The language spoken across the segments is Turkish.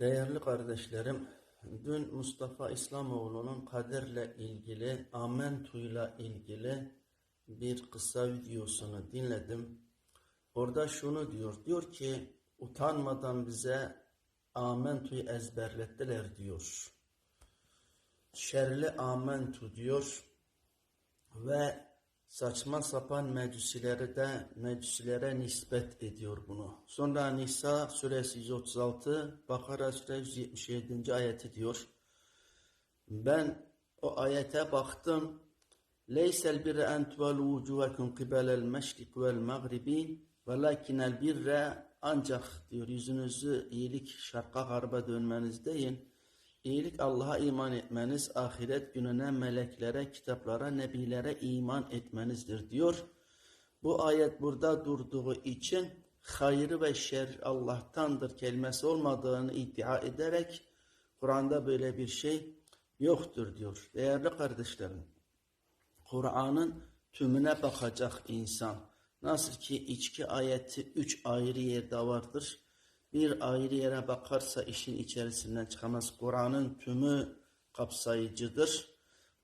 Değerli kardeşlerim, dün Mustafa İslamoğlu'nun kaderle ilgili, amentuyla ilgili bir kısa videosunu dinledim. Orada şunu diyor, diyor ki utanmadan bize amentuyu ezberlettiler diyor. Şerli amentu diyor ve saçma sapan mecusileri de mecusilere nispet ediyor bunu. Sonra Nisa suresi 136, Bakara suresi 177. ayeti diyor. Ben o ayete baktım. Leysel birre en tuvalu vucuvekum kibelel meşrik vel magribi velakinel birre ancak diyor yüzünüzü iyilik şarka garba dönmeniz değil. İyilik Allah'a iman etmeniz, ahiret gününe, meleklere, kitaplara, nebilere iman etmenizdir diyor. Bu ayet burada durduğu için hayrı ve şer Allah'tandır kelimesi olmadığını iddia ederek Kur'an'da böyle bir şey yoktur diyor. Değerli kardeşlerim, Kur'an'ın tümüne bakacak insan. Nasıl ki içki ayeti üç ayrı yerde vardır. Bir ayrı yere bakarsa işin içerisinden çıkamaz. Kur'an'ın tümü kapsayıcıdır.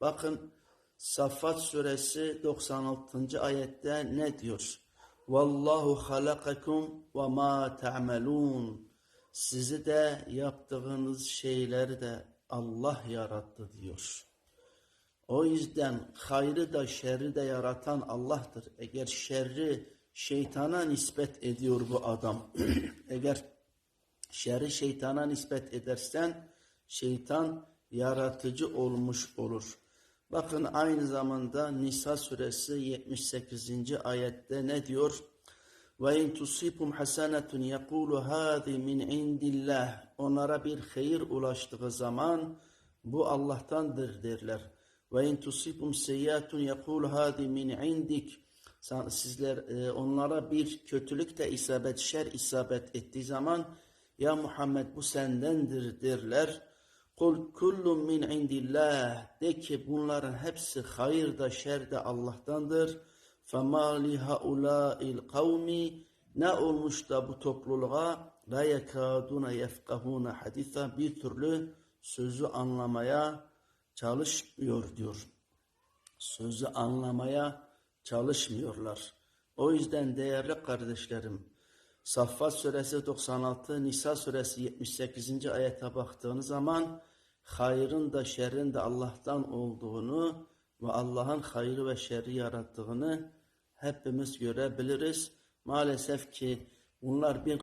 Bakın Saffat suresi 96. ayette ne diyor? Vallahu halakakum ve ma ta'melun. Sizi de yaptığınız şeyleri de Allah yarattı diyor. O yüzden hayrı da şerri de yaratan Allah'tır. Eğer şerri şeytana nispet ediyor bu adam. Eğer şerri şeytana nispet edersen şeytan yaratıcı olmuş olur. Bakın aynı zamanda Nisa suresi 78. ayette ne diyor? Ve in tusibum hasenetun yekulu hadi min indillah. Onlara bir hayır ulaştığı zaman bu Allah'tandır derler. Ve in tusibum seyyatun yekulu hadi min indik. Sizler e, onlara bir kötülük de isabet, şer isabet ettiği zaman ya Muhammed bu sendendir derler. Kul kullun min indillah. De ki bunların hepsi hayır da şer de Allah'tandır. فَمَا لِهَؤُلَاءِ الْقَوْمِ Ne olmuş da bu topluluğa la yekaduna yefkahuna hadisa bir türlü sözü anlamaya çalışmıyor diyor. Sözü anlamaya çalışmıyorlar. O yüzden değerli kardeşlerim Saffat suresi 96, Nisa suresi 78. ayete baktığınız zaman hayrın da şerrin de Allah'tan olduğunu ve Allah'ın hayrı ve şerri yarattığını hepimiz görebiliriz. Maalesef ki bunlar bir